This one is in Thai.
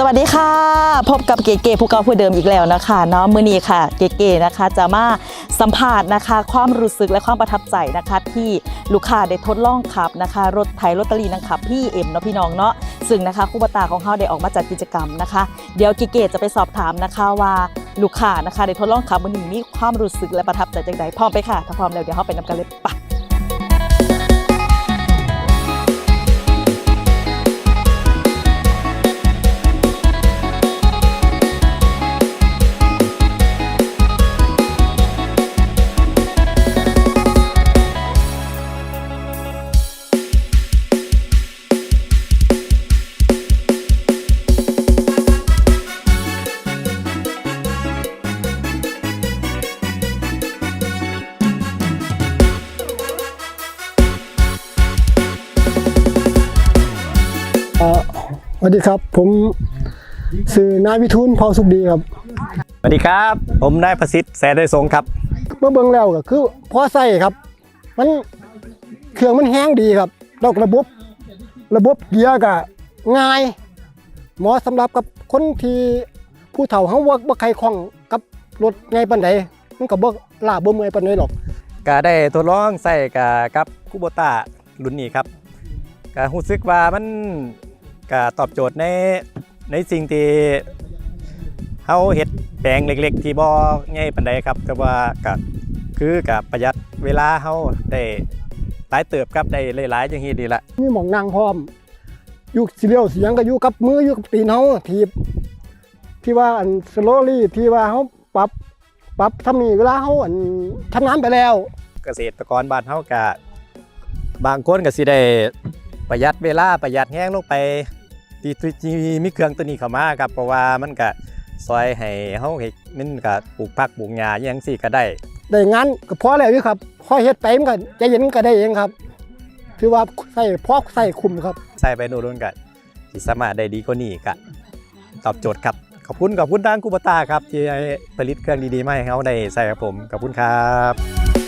สวัสดีค่ะ พบกับเก๋ๆผู้เก่าผู้เดิมอีกแล้วนะคะเนาะมื้อนี้ค่ะ เก๋ๆนะคะจะมาสัมภาษณ์นะคะ ความรู้สึกและความประทับใจนะคะที่ลูกค้าได้ทดลองขับนะคะ รถไถรถตอรีนังขับพี่เอ็มเนาะพี่น้องเนาะซึ่งนะคะคู่บตาของเขาได้ออกมาจัดกิจกรรมนะคะ เดี๋ยวเก๋ๆจะไปสอบถามนะคะว่าลูกค้านะคะได้ทดลองขับมื้อนี้มีความรู้สึกและประทับใจจังใดพร้อมไปค่ะถ้าพร้อมแล้วเดี๋ยวเราไปนำกันเลยไป สวัสดีครับ ผมสื่อนายวิทูลเผาสุขดีครับสวัสดีครับ ผมนายประสิทธิ์แสนได้สงครับเมื่อเบิ่งแล้วก็คือพอใส่ครับ มันเครื่องมันแห้งดีครับแล้วก็ระบบ ระบบเกียร์ก็ง่ายเหมาะสำหรับกับคนที่ผู้เฒ่าเฮาบ่บ่ใครคล่องกับรถไงปานใดมันก็บ่ลาบ่เมื่อยปานใดหรอกก็ได้ทดลองใส่กับกับคูโบต้ารุ่นนี้ครับก็รู้สึกว่ามัน ก็ตอบโจทย์ในในสิ่งที่เฮาเฮ็ดแปลงเล็ก ๆ ที่บ่ง่ายปานใดครับ แต่ว่าก็คือกับประหยัดเวลาเฮาได้หลายเติบครับได้หลายๆอย่างนี้ดีละมีหมองนั่งพร้อมอยู่สิเลี้ยวเสียงก็อยู่กับมืออยู่กับตีนเฮาถีบที่ว่าอันสโลลี่ที่ว่าเฮาปรับปรับทำนี่เวลาเฮาอันทำงานไปแล้ว เกษตรกรบ้านเฮาก็บางคนก็สิได้ประหยัดเวลาประหยัดแห้งลงไป ที่ที่มีเครื่องตัวนี้เข้ามาครับเพราะว่ามันก็ซอยให้เฮาเฮ็ดมันก็ปลูกผักปลูกหญ้าอหยังซี่ก็ได้ ได้งานก็พอแล้วอยู่ครับพอเฮ็ดไปมันก็ใจเย็นมันก็ได้เองครับถือว่าใส่พอใส่คุมครับ ใส่ไปโน่นนก็สิสามารถได้ดีกว่านี้ก็ตอบโจทย์ครับ ขอบคุณขอบคุณทางคูปตาครับ ที่ให้ผลิตเครื่องดีๆมาให้เฮาได้ใส่ครับผมขอบคุณครับ